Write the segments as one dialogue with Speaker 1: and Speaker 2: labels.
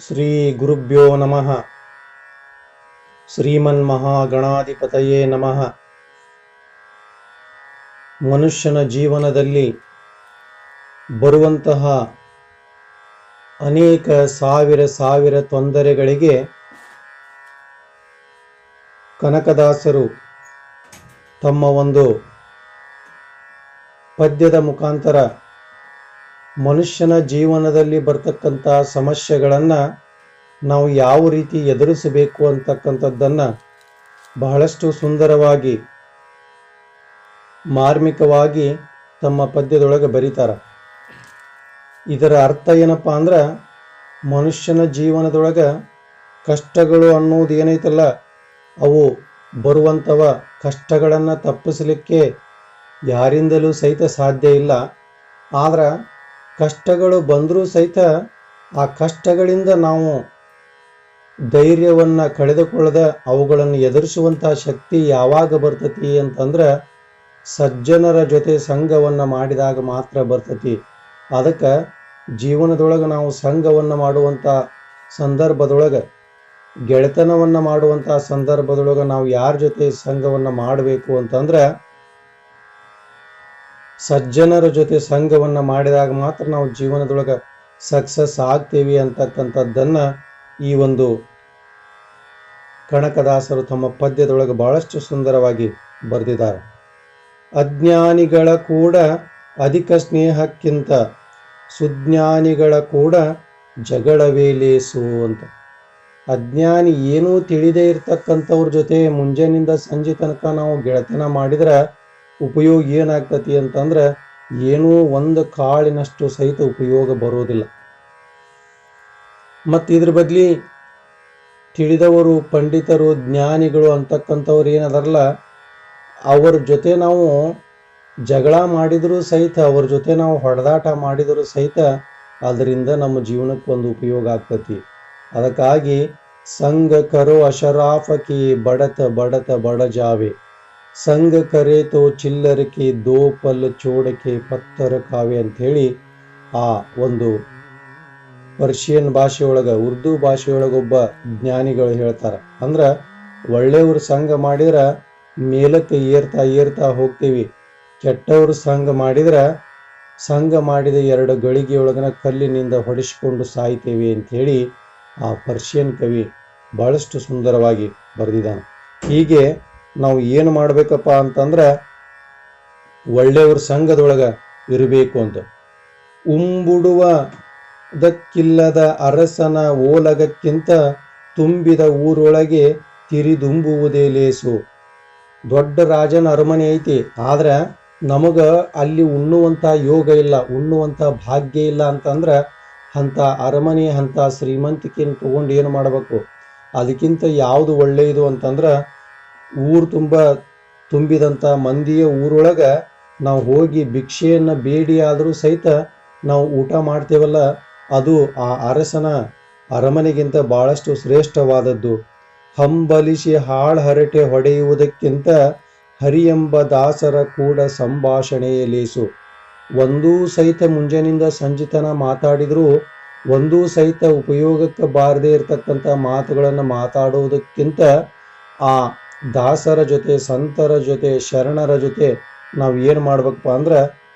Speaker 1: ಶ್ರೀ ಗುರುಭ್ಯೋ ನಮಃ. ಶ್ರೀಮನ್ ಮಹಾಗಣಾಧಿಪತಯೇ ನಮಃ. ಮನುಷ್ಯನ ಜೀವನದಲ್ಲಿ ಬರುವಂತಹ ಅನೇಕ ಸಾವಿರ ಸಾವಿರ ತೊಂದರೆಗಳಿಗೆ ಕನಕದಾಸರು ತಮ್ಮ ಒಂದು ಪದ್ಯದ ಮುಖಾಂತರ ಮನುಷ್ಯನ ಜೀವನದಲ್ಲಿ ಬರ್ತಕ್ಕಂಥ ಸಮಸ್ಯೆಗಳನ್ನು ನಾವು ಯಾವ ರೀತಿ ಎದುರಿಸಬೇಕು ಅಂತಕ್ಕಂಥದ್ದನ್ನು ಬಹಳಷ್ಟು ಸುಂದರವಾಗಿ, ಮಾರ್ಮಿಕವಾಗಿ ತಮ್ಮ ಪದ್ಯದೊಳಗೆ ಬರೀತಾರೆ. ಇದರ ಅರ್ಥ ಏನಪ್ಪ ಅಂದ್ರೆ, ಮನುಷ್ಯನ ಜೀವನದೊಳಗೆ ಕಷ್ಟಗಳು ಅನ್ನೋದು ಏನೈತಲ್ಲ, ಅವು ಬರುವಂಥವ ಕಷ್ಟಗಳನ್ನು ತಪ್ಪಿಸಲಿಕ್ಕೆ ಯಾರಿಂದಲೂ ಸಹಿತ ಸಾಧ್ಯ ಇಲ್ಲ. ಆದ್ರೆ ಕಷ್ಟಗಳು ಬಂದರೂ ಸಹಿತ ಆ ಕಷ್ಟಗಳಿಂದ ನಾವು ಧೈರ್ಯವನ್ನು ಕಳೆದುಕೊಳ್ಳದ ಅವುಗಳನ್ನು ಎದುರಿಸುವಂಥ ಶಕ್ತಿ ಯಾವಾಗ ಬರ್ತತಿ ಅಂತಂದ್ರೆ ಸಜ್ಜನರ ಜೊತೆ ಸಂಘವನ್ನು ಮಾಡಿದಾಗ ಮಾತ್ರ ಬರ್ತತಿ. ಅದಕ್ಕೆ ಜೀವನದೊಳಗೆ ನಾವು ಸಂಘವನ್ನು ಮಾಡುವಂಥ ಸಂದರ್ಭದೊಳಗೆ, ಗೆಳೆತನವನ್ನು ಮಾಡುವಂಥ ಸಂದರ್ಭದೊಳಗೆ ನಾವು ಯಾರ ಜೊತೆ ಸಂಘವನ್ನು ಮಾಡಬೇಕು ಅಂತಂದ್ರೆ ಸಜ್ಜನರ ಜೊತೆ ಸಂಘವನ್ನು ಮಾಡಿದಾಗ ಮಾತ್ರ ನಾವು ಜೀವನದೊಳಗೆ ಸಕ್ಸಸ್ ಆಗ್ತೀವಿ ಅಂತಕ್ಕಂಥದ್ದನ್ನು ಈ ಒಂದು ಕನಕದಾಸರು ತಮ್ಮ ಪದ್ಯದೊಳಗೆ ಬಹಳಷ್ಟು ಸುಂದರವಾಗಿ ಬರೆದಿದ್ದಾರೆ. ಅಜ್ಞಾನಿಗಳ ಕೂಡ ಅಧಿಕ ಸ್ನೇಹಕ್ಕಿಂತ ಸುಜ್ಞಾನಿಗಳ ಕೂಡ ಜಗಳವೇ ಲೇಸು ಅಂತ. ಅಜ್ಞಾನಿ ಏನೂ ತಿಳಿದೇ ಇರ್ತಕ್ಕಂಥವ್ರ ಜೊತೆ ಮುಂಜಾನಿಂದ ಸಂಜೆ ತನಕ ನಾವು ಗೆಳೆತನ ಮಾಡಿದ್ರೆ ಉಪಯೋಗ ಏನಾಗ್ತತಿ ಅಂತಂದ್ರೆ ಏನೂ ಒಂದು ಕಾಳಿನಷ್ಟು ಸಹಿತ ಉಪಯೋಗ ಬರೋದಿಲ್ಲ. ಮತ್ತು ಇದ್ರ ಬದಲಿ ತಿಳಿದವರು, ಪಂಡಿತರು, ಜ್ಞಾನಿಗಳು ಅಂತಕ್ಕಂಥವ್ರು ಏನದಾರಲ್ಲ, ಅವ್ರ ಜೊತೆ ನಾವು ಜಗಳ ಮಾಡಿದರೂ ಸಹಿತ, ಅವ್ರ ಜೊತೆ ನಾವು ಹೊಡೆದಾಟ ಮಾಡಿದರೂ ಸಹಿತ ಅದರಿಂದ ನಮ್ಮ ಜೀವನಕ್ಕೆ ಒಂದು ಉಪಯೋಗ ಆಗ್ತತಿ. ಅದಕ್ಕಾಗಿ ಸಂಘ ಕರೋ ಅಶರಾಫಕಿ ಬಡತ ಬಡತ ಬಡಜಾವೆ ಸಂಘ ಕರೆತೋ ದೋಪಲ್ ದೋ ಪಲ್ ಚೋಡಕೆ ಪತ್ತರ ಕಾವೆ ಅಂಥೇಳಿ ಆ ಒಂದು ಪರ್ಷಿಯನ್ ಭಾಷೆಯೊಳಗ, ಉರ್ದು ಭಾಷೆಯೊಳಗೊಬ್ಬ ಜ್ಞಾನಿಗಳು ಹೇಳ್ತಾರೆ. ಅಂದ್ರೆ ಒಳ್ಳೆಯವ್ರ ಸಂಘ ಮಾಡಿದ್ರೆ ಮೇಲಕ್ಕೆ ಏರ್ತಾ ಏರ್ತಾ ಹೋಗ್ತೀವಿ. ಕೆಟ್ಟವ್ರ ಸಂಘ ಮಾಡಿದ್ರೆ ಸಂಘ ಮಾಡಿದ ಎರಡು ಗಳಿಗೆಯೊಳಗನ ಕಲ್ಲಿನಿಂದ ಹೊಡೆಸಿಕೊಂಡು ಸಾಯ್ತೇವೆ ಅಂಥೇಳಿ ಆ ಪರ್ಷಿಯನ್ ಕವಿ ಬಹಳಷ್ಟು ಸುಂದರವಾಗಿ ಬರೆದಿದ್ದಾನೆ. ಹೀಗೆ ನಾವು ಏನು ಮಾಡಬೇಕಪ್ಪ ಅಂತಂದ್ರೆ ಒಳ್ಳೆಯವ್ರ ಸಂಘದೊಳಗೆ ಇರಬೇಕು ಅಂತ. ಉಂಬುಡುವ ದಕ್ಕಿಲ್ಲದ ಅರಸನ ಓಲಗಕ್ಕಿಂತ ತುಂಬಿದ ಊರೊಳಗೆ ತಿರಿದುಂಬುವುದೇ ಲೇಸು. ದೊಡ್ಡ ರಾಜನ ಅರಮನೆ ಐತಿ, ಆದ್ರೆ ನಮಗ ಅಲ್ಲಿ ಉಣ್ಣುವಂತ ಯೋಗ ಇಲ್ಲ, ಉಣ್ಣುವಂತ ಭಾಗ್ಯ ಇಲ್ಲ ಅಂತಂದ್ರೆ ಅಂತ ಅರಮನೆ ಅಂತ ಶ್ರೀಮಂತಿಕೆಯನ್ನು ತಗೊಂಡು ಏನು ಮಾಡಬೇಕು? ಅದಕ್ಕಿಂತ ಯಾವುದು ಒಳ್ಳೆಯದು ಅಂತಂದ್ರೆ ಊರು ತುಂಬ ತುಂಬಿದಂಥ ಮಂದಿಯ ಊರೊಳಗೆ ನಾವು ಹೋಗಿ ಭಿಕ್ಷೆಯನ್ನು ಬೇಡಿ ಆದರೂ ಸಹಿತ ನಾವು ಊಟ ಮಾಡ್ತೇವಲ್ಲ, ಅದು ಆ ಅರಸನ ಅರಮನೆಗಿಂತ ಬಹಳಷ್ಟು ಶ್ರೇಷ್ಠವಾದದ್ದು. ಹಂಬಲಿಸಿ ಹಾಳು ಹರಟೆ ಹೊಡೆಯುವುದಕ್ಕಿಂತ ಹರಿಯೆಂಬ ದಾಸರ ಕೂಡ ಸಂಭಾಷಣೆಯ ಲೇಸು. ಒಂದೂ ಸಹಿತ ಮುಂಜಾನಿಂದ ಸಂಜಿತನ ಮಾತಾಡಿದರೂ, ಒಂದೂ ಸಹಿತ ಉಪಯೋಗಕ್ಕೆ ಬಾರದೇ ಇರತಕ್ಕಂಥ ಮಾತುಗಳನ್ನು ಮಾತಾಡುವುದಕ್ಕಿಂತ ಆ ದಾಸರ ಜೊತೆ, ಸಂತರ ಜೊತೆ, ಶರಣರ ಜೊತೆ ನಾವು ಏನು ಮಾಡ್ಬೇಕಪ್ಪ ಅಂದ್ರೆ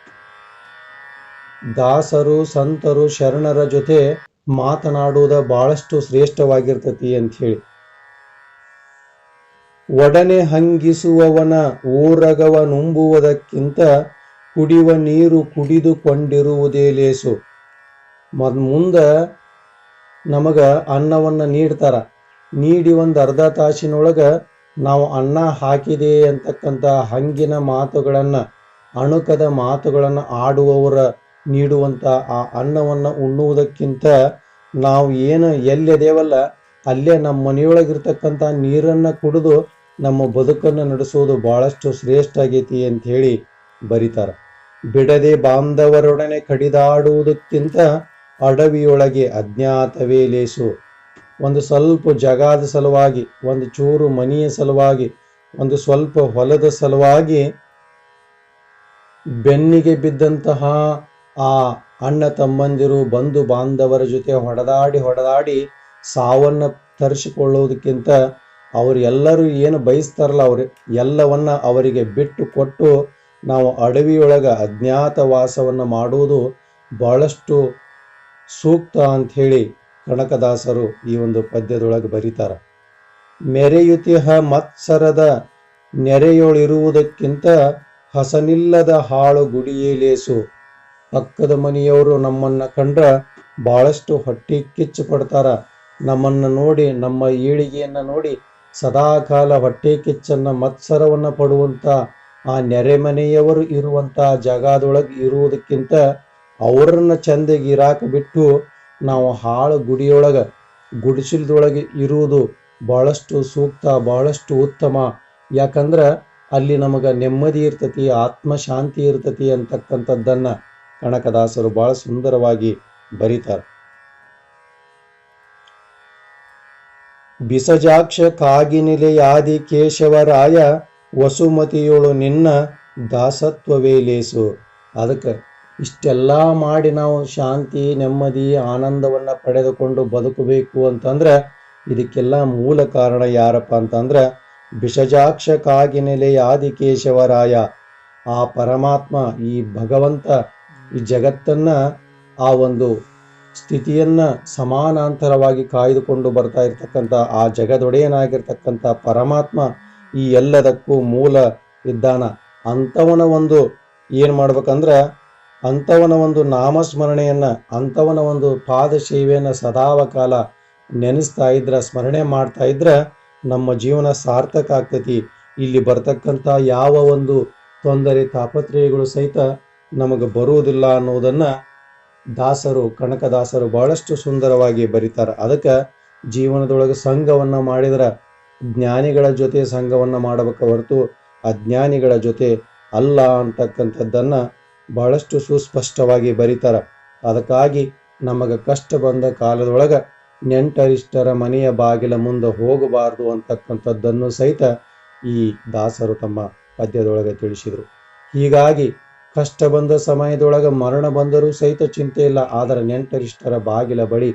Speaker 1: ದಾಸರು, ಸಂತರು, ಶರಣರ ಜೊತೆ ಮಾತನಾಡುವುದ ಬಹಳಷ್ಟು ಶ್ರೇಷ್ಠವಾಗಿರ್ತತಿ ಅಂತ ಹೇಳಿ. ಒಡನೆ ಹಂಗಿಸುವವನ, ಊರಗವ ನುಂಬುವುದಕ್ಕಿಂತ ಕುಡಿಯುವ ನೀರು ಕುಡಿದುಕೊಂಡಿರುವುದೇ ಲೇಸು. ಮದ್ ಮುಂದ ನಮಗ ಅನ್ನವನ್ನು ನೀಡ್ತಾರ. ನೀಡಿ ಒಂದು ಅರ್ಧ ತಾಸಿನೊಳಗ ನಾವು ಅನ್ನ ಹಾಕಿದೆ ಅಂತಕ್ಕಂಥ ಹಂಗಿನ ಮಾತುಗಳನ್ನು, ಅಣುಕದ ಮಾತುಗಳನ್ನು ಆಡುವವರ ನೀಡುವಂಥ ಆ ಅನ್ನವನ್ನು ಉಣ್ಣುವುದಕ್ಕಿಂತ ನಾವು ಏನು ಎಲ್ಲಿದೇವಲ್ಲ ಅಲ್ಲೇ ನಮ್ಮ ಮನೆಯೊಳಗಿರ್ತಕ್ಕಂಥ ನೀರನ್ನು ಕುಡಿದು ನಮ್ಮ ಬದುಕನ್ನು ನಡೆಸುವುದು ಭಾಳಷ್ಟು ಶ್ರೇಷ್ಠ ಆಗೈತಿ ಅಂತ ಹೇಳಿ ಬರೀತಾರೆ. ಬಿಡದೆ ಬಾಂಧವರೊಡನೆ ಕಡಿದಾಡುವುದಕ್ಕಿಂತ ಅಡವಿಯೊಳಗೆ ಅಜ್ಞಾತವೇ ಲೇಸು. ಒಂದು ಸ್ವಲ್ಪ ಜಗಾದ ಸಲುವಾಗಿ, ಒಂದು ಚೂರು ಮನೆಯ ಸಲುವಾಗಿ, ಒಂದು ಸ್ವಲ್ಪ ಹೊಲದ ಸಲುವಾಗಿ ಬೆನ್ನಿಗೆ ಬಿದ್ದಂತಹ ಆ ಅಣ್ಣ ತಮ್ಮಂದಿರು, ಬಂಧು ಬಾಂಧವರ ಜೊತೆ ಹೊಡೆದಾಡಿ ಹೊಡೆದಾಡಿ ಸಾವನ್ನ ತರಿಸಿಕೊಳ್ಳೋದಕ್ಕಿಂತ ಅವರು ಎಲ್ಲರೂ ಏನು ಬಯಸ್ತಾರಲ್ಲ ಅವ್ರು ಎಲ್ಲವನ್ನ ಅವರಿಗೆ ಬಿಟ್ಟು ಕೊಟ್ಟು ನಾವು ಅಡವಿಯೊಳಗ ಅಜ್ಞಾತ ವಾಸವನ್ನು ಮಾಡುವುದು ಬಹಳಷ್ಟು ಸೂಕ್ತ ಅಂಥೇಳಿ ಕನಕದಾಸರು ಈ ಒಂದು ಪದ್ಯದೊಳಗೆ ಬರೀತಾರ. ಮೆರೆಯುತಿಹ ಮತ್ಸರದ ನೆರೆಯೊಳಿರುವುದಕ್ಕಿಂತ ಹಸನಿಲ್ಲದ ಹಾಳು ಗುಡಿಯೇಲೇಸು. ಪಕ್ಕದ ಮನೆಯವರು ನಮ್ಮನ್ನ ಕಂಡ್ರ ಬಹಳಷ್ಟು ಹೊಟ್ಟೆ ಕಿಚ್ಚು ಪಡ್ತಾರ ನಮ್ಮನ್ನ ನೋಡಿ, ನಮ್ಮ ಏಳಿಗೆಯನ್ನ ನೋಡಿ ಸದಾಕಾಲ ಹೊಟ್ಟೆ ಕಿಚ್ಚನ್ನ ಮತ್ಸರವನ್ನು ಪಡುವಂತ ಆ ನೆರೆಮನೆಯವರು ಇರುವಂಥ ಜಾಗದೊಳಗೆ ಇರುವುದಕ್ಕಿಂತ ಅವರನ್ನು ಚಂದಗೆ ಇರಾಕ ಬಿಟ್ಟು ನಾವು ಹಾಳು ಗುಡಿಯೊಳಗೆ, ಗುಡಿಸಿಲ್ದೊಳಗೆ ಇರುವುದು ಬಹಳಷ್ಟು ಸೂಕ್ತ, ಬಹಳಷ್ಟು ಉತ್ತಮ. ಯಾಕಂದ್ರೆ ಅಲ್ಲಿ ನಮಗೆ ನೆಮ್ಮದಿ ಇರ್ತತಿ, ಆತ್ಮಶಾಂತಿ ಇರ್ತತಿ ಅಂತಕ್ಕಂಥದ್ದನ್ನ ಕನಕದಾಸರು ಬಹಳ ಸುಂದರವಾಗಿ ಬರೀತಾರೆ. ಬಿಸಜಾಕ್ಷ ಕಾಗಿನಿಲೆಯಾದಿ ಕೇಶವರಾಯ ವಸುಮತಿಯೋಳು ನಿನ್ನ ದಾಸತ್ವವೇ ಲೇಸು. ಅದಕ್ಕೆ ಇಷ್ಟೆಲ್ಲ ಮಾಡಿ ನಾವು ಶಾಂತಿ, ನೆಮ್ಮದಿ, ಆನಂದವನ್ನು ಪಡೆದುಕೊಂಡು ಬದುಕಬೇಕು ಅಂತಂದ್ರೆ ಇದಕ್ಕೆಲ್ಲ ಮೂಲ ಕಾರಣ ಯಾರಪ್ಪ ಅಂತಂದ್ರೆ ಬಿಷಜಾಕ್ಷ ಕಾಗಿನೆಲೆ ಆದಿಕೇಶವರಾಯ. ಆ ಪರಮಾತ್ಮ, ಈ ಭಗವಂತ ಈ ಜಗತ್ತನ್ನ, ಆ ಒಂದು ಸ್ಥಿತಿಯನ್ನ ಸಮಾನಾಂತರವಾಗಿ ಕಾಯ್ದುಕೊಂಡು ಬರ್ತಾ ಇರ್ತಕ್ಕಂಥ, ಆ ಜಗದೊಡೆಯನಾಗಿರ್ತಕ್ಕಂಥ ಪರಮಾತ್ಮ ಈ ಎಲ್ಲದಕ್ಕೂ ಮೂಲ ಇದ್ದಾನ. ಅಂಥವನ ಒಂದು ಏನು ಮಾಡ್ಬೇಕಂದ್ರ ಅಂಥವನ ಒಂದು ನಾಮಸ್ಮರಣೆಯನ್ನು ಅಂಥವನ ಒಂದು ಪಾದ ಸೇವೆಯನ್ನು ಸದಾವ ಕಾಲ ನೆನೆಸ್ತಾ ಇದ್ರೆ, ಸ್ಮರಣೆ ಮಾಡ್ತಾ ಇದ್ರೆ ನಮ್ಮ ಜೀವನ ಸಾರ್ಥಕ ಆಗ್ತೈತಿ. ಇಲ್ಲಿ ಬರ್ತಕ್ಕಂಥ ಯಾವ ಒಂದು ತೊಂದರೆ, ತಾಪತ್ರಯಗಳು ಸಹಿತ ನಮಗೆ ಬರುವುದಿಲ್ಲ ಅನ್ನೋದನ್ನು ದಾಸರು, ಕನಕದಾಸರು ಬಹಳಷ್ಟು ಸುಂದರವಾಗಿ ಬರೀತಾರೆ. ಅದಕ್ಕೆ ಜೀವನದೊಳಗೆ ಸಂಘವನ್ನು ಮಾಡಿದ್ರೆ ಜ್ಞಾನಿಗಳ ಜೊತೆ ಸಂಘವನ್ನು ಮಾಡಬೇಕ ಹೊರತು ಅಜ್ಞಾನಿಗಳ ಜೊತೆ ಅಲ್ಲ ಅಂತಕ್ಕಂಥದ್ದನ್ನ ಬಹಳಷ್ಟು ಸುಸ್ಪಷ್ಟವಾಗಿ ಬರೀತಾರ. ಅದಕ್ಕಾಗಿ ನಮಗೆ ಕಷ್ಟ ಬಂದ ಕಾಲದೊಳಗ ನೆಂಟರಿಷ್ಟರ ಮನೆಯ ಬಾಗಿಲ ಮುಂದೆ ಹೋಗಬಾರದು ಅಂತಕ್ಕಂಥದ್ದನ್ನು ಸಹಿತ ಈ ದಾಸರು ತಮ್ಮ ಪದ್ಯದೊಳಗೆ ತಿಳಿಸಿದರು. ಹೀಗಾಗಿ ಕಷ್ಟ ಬಂದ ಸಮಯದೊಳಗೆ ಮರಣ ಬಂದರೂ ಸಹಿತ ಚಿಂತೆ ಇಲ್ಲ. ಆದರೆ ನೆಂಟರಿಷ್ಟರ ಬಾಗಿಲ ಬಳಿ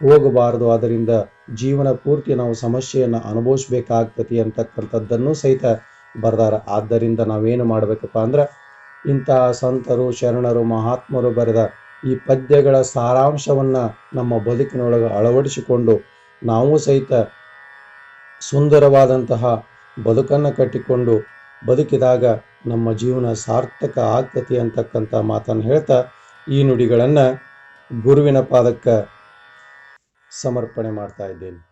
Speaker 1: ಹೋಗಬಾರದು. ಅದರಿಂದ ಜೀವನ ಪೂರ್ತಿ ನಾವು ಸಮಸ್ಯೆಯನ್ನು ಅನುಭವಿಸ್ಬೇಕಾಗ್ತತಿ ಅಂತಕ್ಕಂಥದ್ದನ್ನು ಸಹಿತ ಬರ್ದಾರ. ಆದ್ದರಿಂದ ನಾವೇನು ಮಾಡಬೇಕಪ್ಪ ಅಂದ್ರೆ ಇಂತಹ ಸಂತರು, ಶರಣರು, ಮಹಾತ್ಮರು ಬರೆದ ಈ ಪದ್ಯಗಳ ಸಾರಾಂಶವನ್ನು ನಮ್ಮ ಬದುಕಿನೊಳಗೆ ಅಳವಡಿಸಿಕೊಂಡು ನಾವು ಸಹಿತ ಸುಂದರವಾದಂತಹ ಬದುಕನ್ನು ಕಟ್ಟಿಕೊಂಡು ಬದುಕಿದಾಗ ನಮ್ಮ ಜೀವನ ಸಾರ್ಥಕ ಆಗ್ತತಿ ಅಂತಕ್ಕಂಥ ಮಾತನ್ನು ಹೇಳ್ತಾ ಈ ನುಡಿಗಳನ್ನು ಗುರುವಿನ ಪಾದಕ್ಕೆ ಸಮರ್ಪಣೆ ಮಾಡ್ತಾ ಇದ್ದೇನೆ.